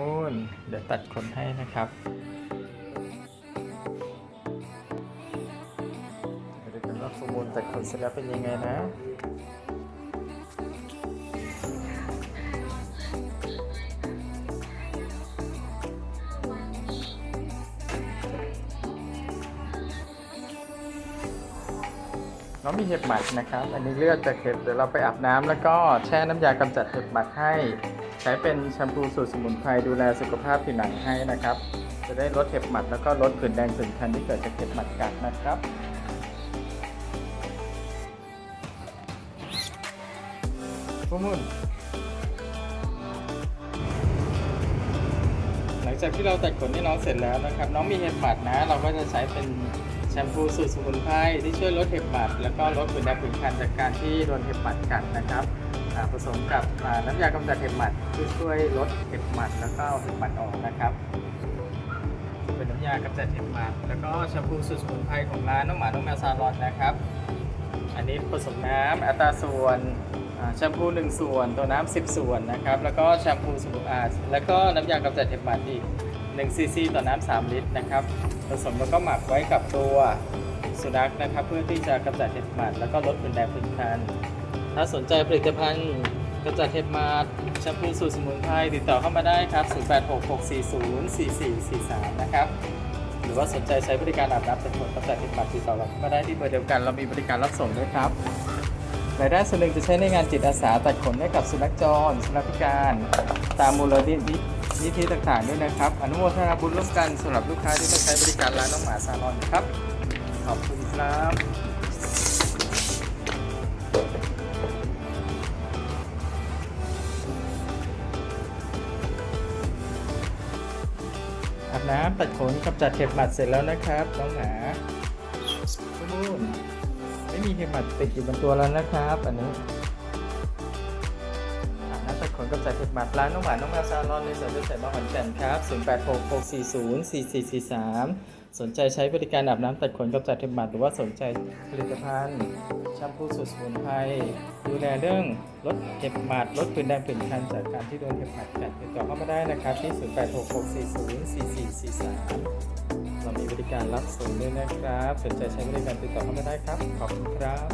มูนเดี๋ยวตัดขนให้นะครับเดี๋ยวกันว่าฟูมูลตัดขนเสร็จแล้วเป็นยังไงนะ น้องมีเห็บหมัดนะครับ อันนี้เลือดจากเห็บเดี๋ยวเราไปอาบน้ำแล้วก็แช่น้ำยากำจัดเห็บหมัดให้ ใช้เป็นแชมพูสูตรสมุนไพรดูแลสุขภาพผิวหนังให้นะครับ จะได้ลดเห็บหมัดแล้วก็ลดผื่นแดงผื่นคันที่เกิดจากเห็บหมัดกัดนะครับฟูมุนหลังจากที่เราตัดขนให้น้องเสร็จแล้วนะครับ น้องมีเห็บหมัดนะ เราก็จะใช้เป็น แชมพูสูตรสมุนไพรที่ช่วยลดเห็บหมัด แล้วก็ลดผื่นแดงผื่นคันจากการที่โดนเห็บหมัดกัดนะครับผสมกับน้ำยากำจัดเห็บหมัดที่ช่วยลดเห็บหมัดแล้วก็เห็บหมัดออกนะครับ เป็นน้ำยากำจัดเห็บหมัด แล้วก็แชมพูสูตรสมุนไพรของร้านน้องหมาน้องแมวซาลอนนะครับ อันนี้ผสมน้ำอัตราส่วนแชมพู 1 ส่วน ตัวน้ำ10 ส่วนนะครับ แล้วก็แชมพูสมุนอ่าแล้วก็น้ำยากำจัดเห็บหมัดอีก 1ซีซีต่อน้ำ3ลิตรนะครับผสมแล้วก็หมักไว้กับตัวสุนัขนะครับ เพื่อที่จะกำจัดเห็บหมัดแล้วก็ลดผื่นแดงผื่นคัน ถ้าสนใจผลิตภัณฑ์กำจัดเห็บหมาดแชมพูสูตรสมุนไพรติดต่อเข้ามาได้ครับ 0866404443 นะครับหรือว่าสนใจใช้บริการอาบน้ำตัดขนกำจัดเห็บหมัดติดต่อเราเข้ามาได้ที่เบอร์เดียวกันเรามีบริการรับส่งด้วยครับรายได้ส่วนหนึ่งจะใช้ในงานจิตอาสาตัดขนให้กับสุนัขจร สุนัขพิการ ตามมูลนิธิ นิธิต่างๆด้วยนะครับ อนุโมทนาบุญร่วมกันสำหรับลูกค้าที่มาใช้บริการร้านน้องหมาซาลอนครับ ขอบคุณครับอาบน้ำตัดขนกำจัดเห็บหมัดเสร็จแล้วนะครับน้องหมาทุกมูนไม่มีเห็บหมัดติดอยู่บนตัวแล้วนะครับ อันนี้ นกำจัดเห็บหมัดร้านน้องหมาน้องแมวซาลอนในสวนดุสิตบางขอนแก่นครับ0866404443 สนใจใช้บริการอาบน้ำตัดขนกำจัดเห็บหมัดหรือว่าสนใจผลิตภัณฑ์แชมพูสูตรสมุนไพรดูแลเรื่องลดเห็บหมัดลดผื่นแดงผื่นคันจากการที่โดนเห็บหมัดกัดติดต่อเข้ามาได้นะครับที่ 0866404443 เรามีบริการรับส่งด้วยนะครับ สนใจใช้บริการติดต่อเข้ามาได้ครับ ขอบคุณครับ